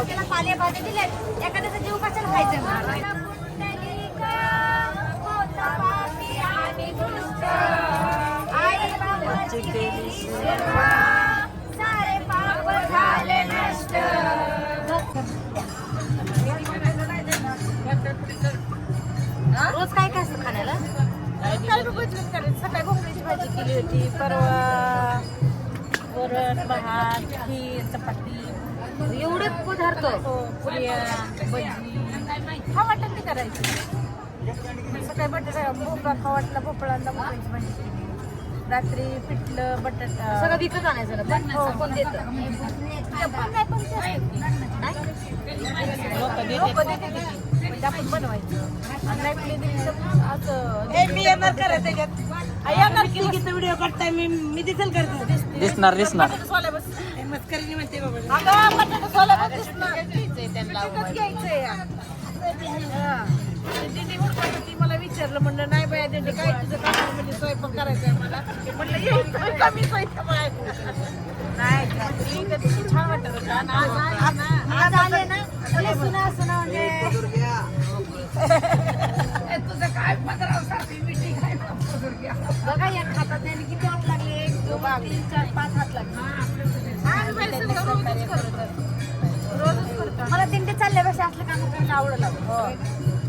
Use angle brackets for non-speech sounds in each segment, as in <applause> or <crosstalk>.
आपल्याला पालेभाज्या दिल्या एखाद्याचा जीव कशाला खायचा रोज काय काय असतं खाण्याला? काल बघितलं करायचं सकाळी भोपळ्याची भाजी केली होती परवा वरण भात खीर चपाती. एवढे पदार्थ हो पुऱ्या भजी हा वाटत नाही करायचं सकाळी बटाटा भोपळा खा वाटला भोपळांना भोपळ्याची भाजी केली रात्री पिठलं बटाटा सगळं विकत आणायचं ना पण हो. देतं. म्हणजे आपण बनवायचं मी येणार करा त्याच्यात आ, येणार की व्हिडिओ करताय मी मी दिसेल करते दिसणार दिसणार बटाटा सोला बस मस्करीने म्हणते बाबा. अगं बटाटा सोला बस दिसणार. विकत घ्यायचंय. या. हा. ते दिंडी होती मला विचारलं म्हणलं नाही बाया दिंडी काय तुझं म्हणजे स्वयंपाक करायचा आहे मला. म्हणलं येईल तुम्ही कमी स्वयंपाक नाही ती म्हणली, त्या दिवशी छान वाटत होतं. आणि आज आज ना आज आले ना तुला सुना सुना म्हणजे ए, तुझं काय पत्रावसाठी मिठी काय बघा या खातात त्यांनी किती हात लागले? एक दोन तीन चार पाच हात लागले. मला दिंडी चालल्यापेक्षा असलं काम करायला आवडलं.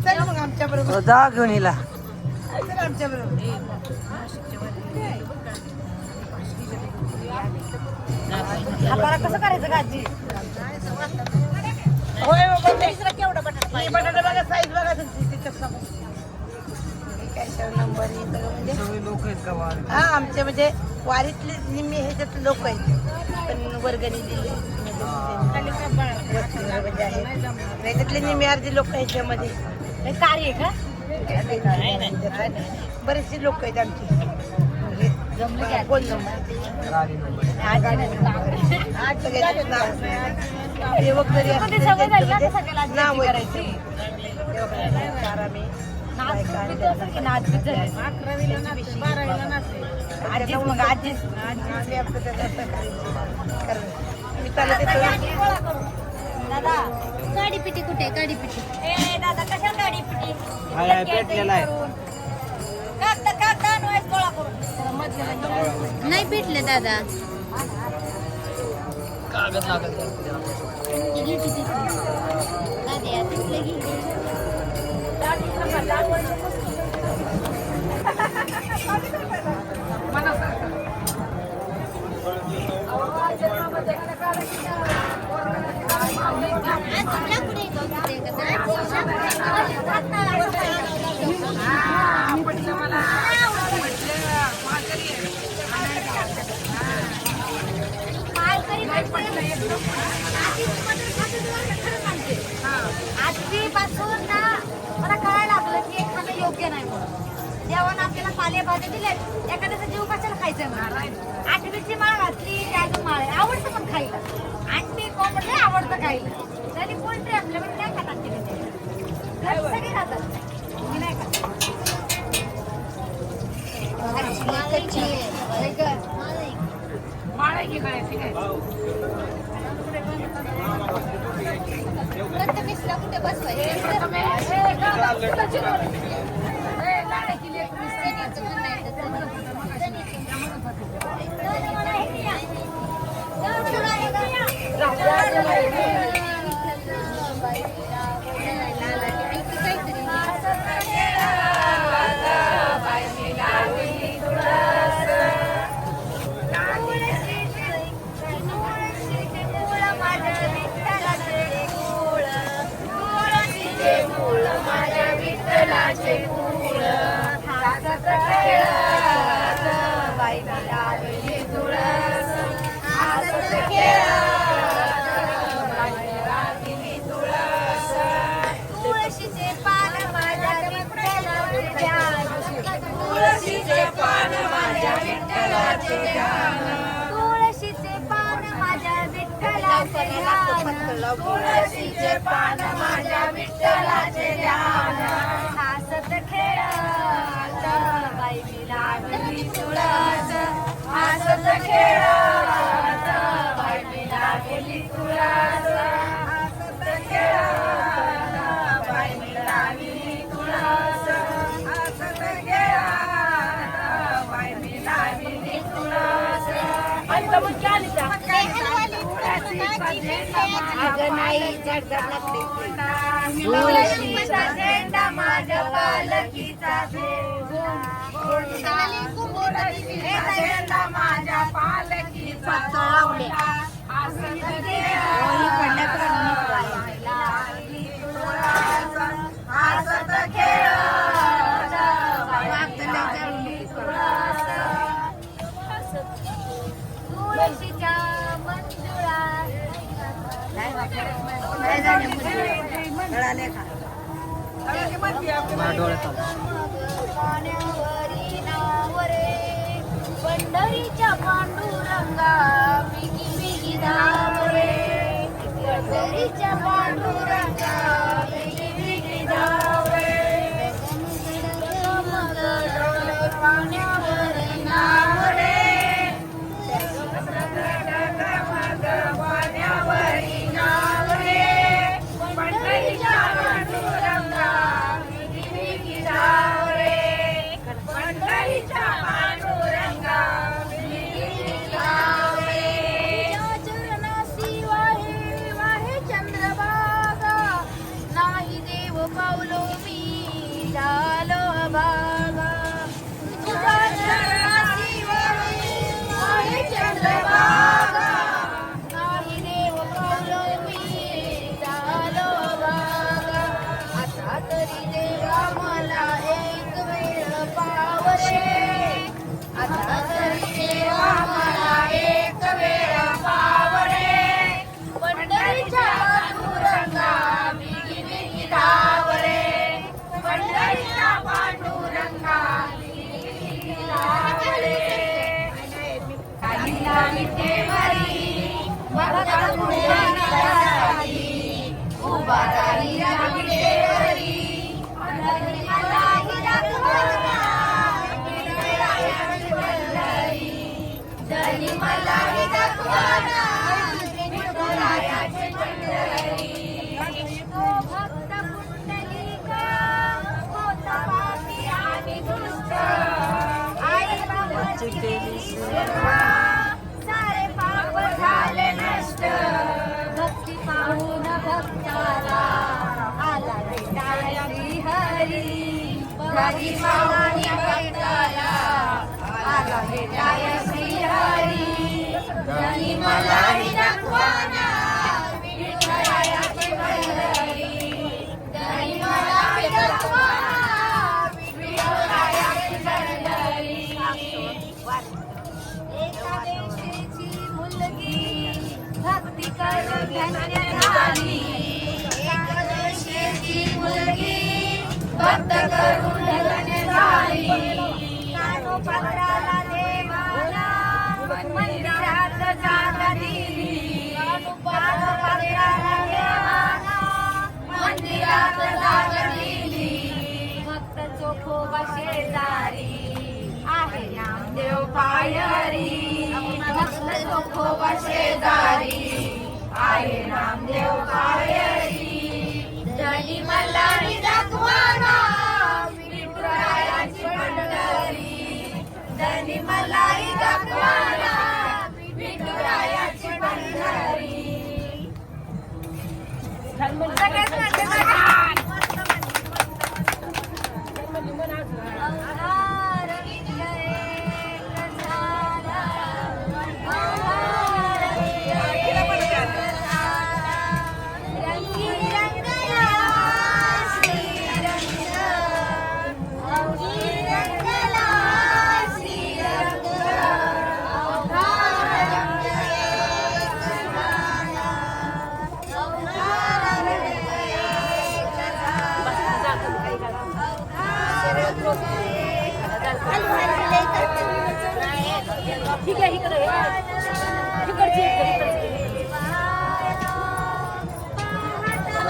चल मग आमच्या बरोबर. जा घेऊन हिला चल आमच्या बरोबर. कसं करायचं गाजी होय बाबा ते केवढा बटाटा हे बटाटा बघा साईज बघा तुमची त्याच्यात कॅशर नंबर हे सगळं म्हणजे? सगळे लोक आहेत का हा आमचे म्हणजे वारीतले निम्मे ह्याच्यात लोक आहेत. पण वर्गणी दिली. म्हणजे आहेत नाही त्यातले निम्मे अर्धे लोक ह्याच्यामध्ये. हे कार्य आहे का? बरेचसे लोक आहेत आमचे. जमलं कोण आज सगळ्यांचे नाव सेवक जरी नाव आहे. करायची. झाले? अकरावीला नाचते बारावीला नाचते. आजीच मग आजीच. मी दादा गाडी पिटी कुठे गाडी पिटी ए दादा कशा गाडी पिटी हाय, पेटलेला आहे. कागद कागद आणवायच गोळा करून. नाही पिटले दादा. कागद लागत <laughs> आजपासून ना मला काय लागलं की हे खाणं योग्य नाही म्हणून. देवानं आपल्याला पालेभाज्या दिल्या एखाद्याचा जीव कशाला खायचा म्हणून आठवीची माळ घातली त्याचं माळ. आवडतं पण खायला अंडी कोंबडे आवडतं खायला तरी पोल्ट्री आपल्याकडे नाही खातात ते घरी सगळे खातात मी नाही खात? प्रथमेशला कुठे बसवायचं Đọc! अगं झेंडा माझ्या पालखीचा झेंडा माझ्या झाले का? पंढरीच्या पांडुरंगा बिगी बिगी धावरे पंढरीच्या पांडुरंगा बाबाची केली सारे पाप झाले नष्ट. भक्ती पाहून भक्ताला आला भक्ती पाहून भक्ताला आला भेटाया श्रीहरी. भक्त करून धन्य झाली देवाला मंदिरात जागा दिली देवाला मंदिरात जागा दिली भक्त चोखोबा शेजारी. आहे नामदेव पायरी भक्त चोखोबा शेजारी. आहे नामदेव पायरी जनी मल्हारी दाखवाना विठुरायाची पंढरी जनी मल्हारी दाखवाना विठुरायाची पंढरी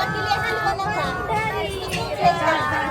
Thank you.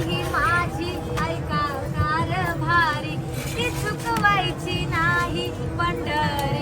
ही माझी ऐका कार ती चुकवायची नाही पंढर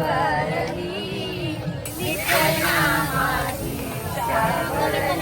Tuhan ini, ini kenapa sih? Jangan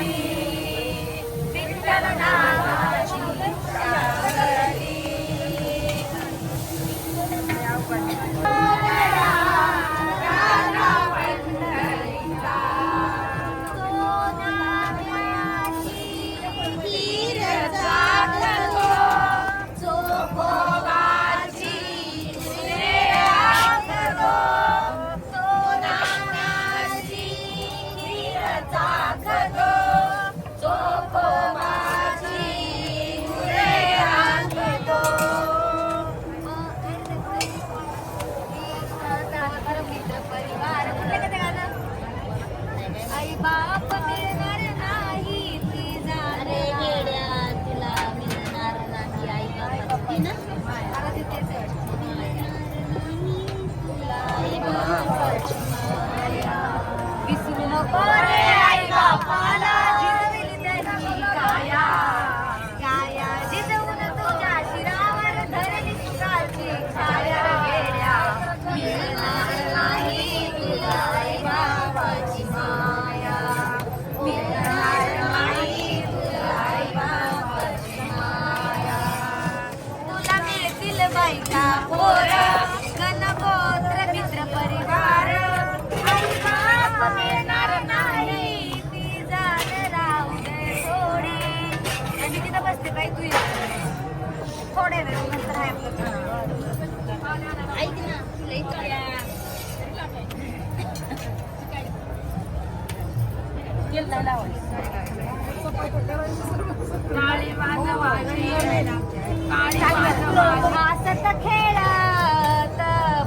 खेळत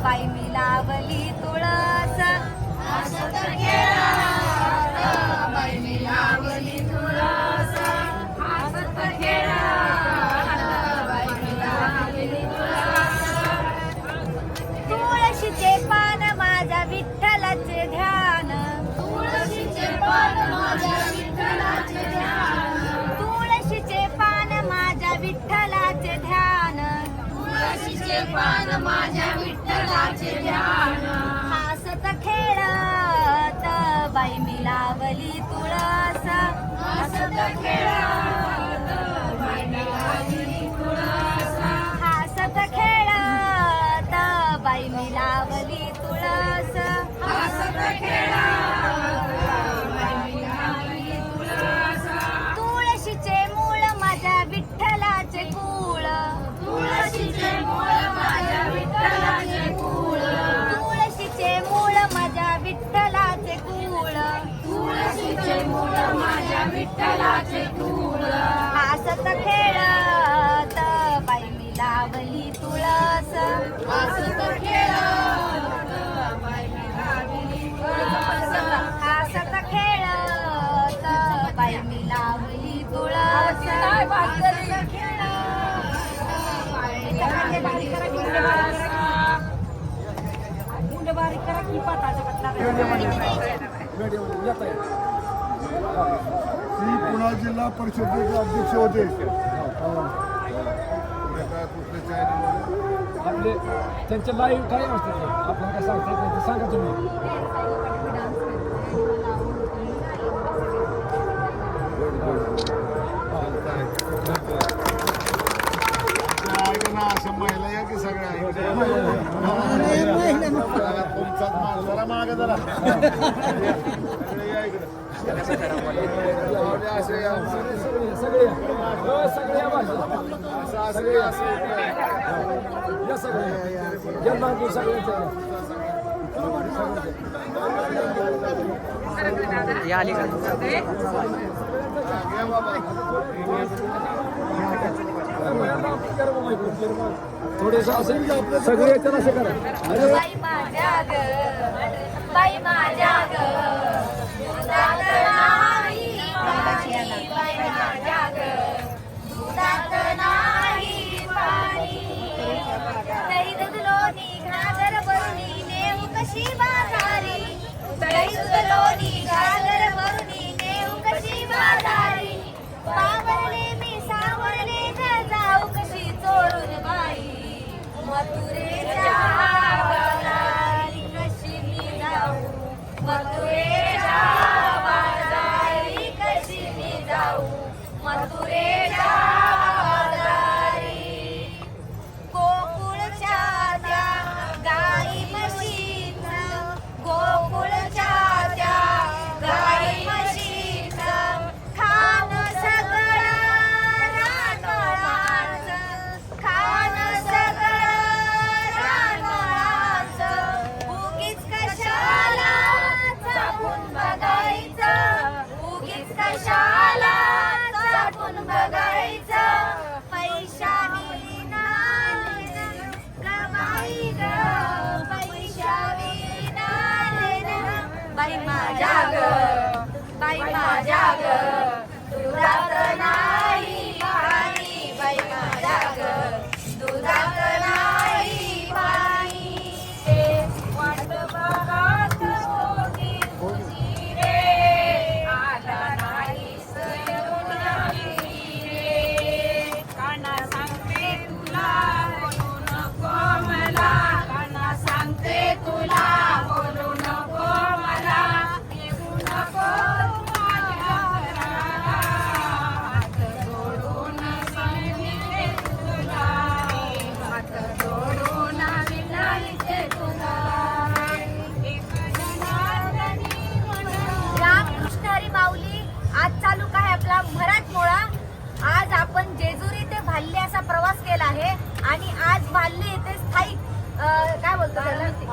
बाई मी. हसत विठ्ठलाचे हसत खेळत बाई मी लावली तुळस. हसत खेळत बाई मी लावली तुळस. हसत खेळत बाई मी लावली तुळस. हसत खेळत मुंड बारीक करा की ती पुणे जिल्हा परिषदेचे अध्यक्ष होते. आपले त्यांचे लाईव्ह काय असते आपल्याला काय सांगता येत नाही सांगा तुम्ही. ऐका अशा महिला या की सगळ्या? जरा मागे जरा. या अलीकडे. थोडस असेल की आपलं सगळे याच्यात असे करा अरे बाई माझ्या ग बाई माझ्या ग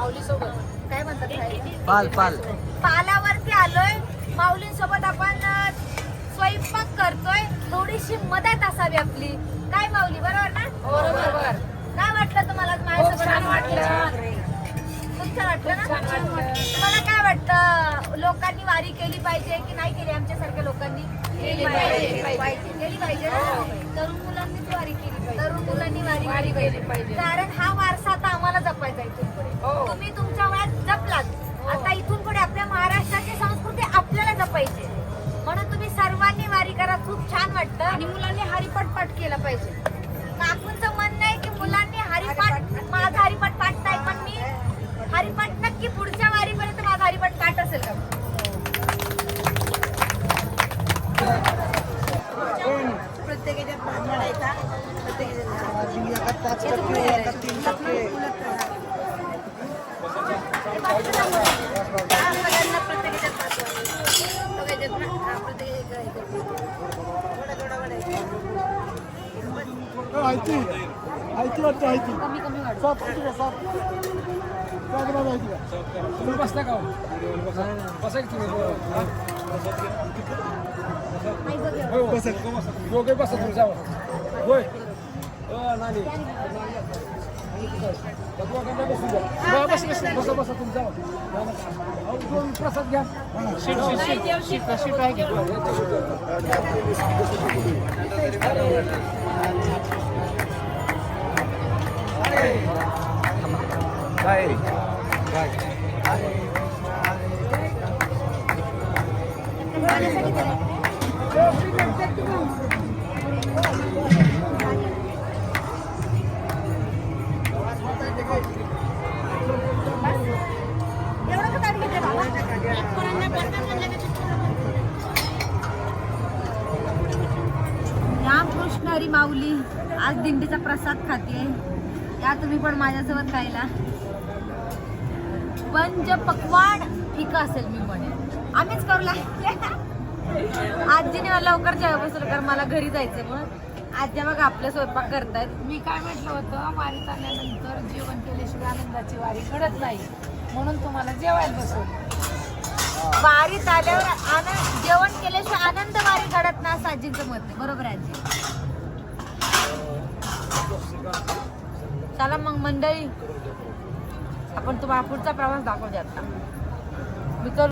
काय म्हणतात? पाल पाल. पालावरती आलोय. माऊलींसोबत आपण स्वयंपाक करतोय. थोडीशी मदत असावी आपली. काय माऊली बरोबर ना? बरोबर काय वाटलं तुम्हाला? माझ्यासोबत वाटलं. खूप छान वाटलं ना? तुम्हाला काय वाटतं? लोकांनी वारी केली पाहिजे की नाही केली? आमच्यासारख्या लोकांनी? केली पाहिजे. केली पाहिजे. ना? तरुण मुलांनी वारी केली. मुलांनी वारी केली पाहिजे. कारण हा वारसा आता आम्हाला जपायचा इथून पुढे. तुम्ही तुमच्या वयात जपलात. आता इथून पुढे आपल्या महाराष्ट्राची संस्कृती आपल्याला जपायची. म्हणून तुम्ही सर्वांनी वारी करा. खूप छान वाटतं. आणि मुलांनी हरिपाठ पाठ केला पाहिजे काकूंचं म्हणणं आहे की मुलांनी हरिपाठ नाही आता तीन टक्के हा, सगळ्यांना प्रत्येक ह्याच्यात पाठवा. बघा ह्याच्यात ना, हा, प्रत्येक ह्याच्यात आहे. थोडा थोडा वाढायचा. आयती आयती वाटतं आयती कमी कमी वाढ साप किती का साप साप माझा आयती का तुम्ही बसता का हो? बसा की तुम्ही हा? होय, होय. दोघे बसा तुम्ही जावा होय नानी. बसा, बसा, बसा, बसा, तुम्ही जावा. जा नका. अहो, दोन प्रसाद घ्या एवढं हरी माऊली आज दिंडीचा प्रसाद खाते या तुम्ही पण माझ्यासोबत खायला. पंच पकवान ठीक असेल मी म्हणेन. आम्हीच करू लागले आजीने मला लवकर जेव्हा बसवलं कारण मला घरी जायचं मग आजी बघा आपल्या स्वयंपाक करतायत. मी काय म्हटलं होतं वारीत आल्यानंतर जेवण केल्याशिवाय आनंदाची वारी घडत नाही. म्हणून तुम्हाला जेवायला बसवलं. वारीत आल्यावर आनंद जेवण केल्याशिवाय आनंद वारी घडत ना आजींचं मत बरोबर आहे आजी? चला मग मंडळी आपण तुम्हाला पुढचा प्रवास दाखवू आता मी तर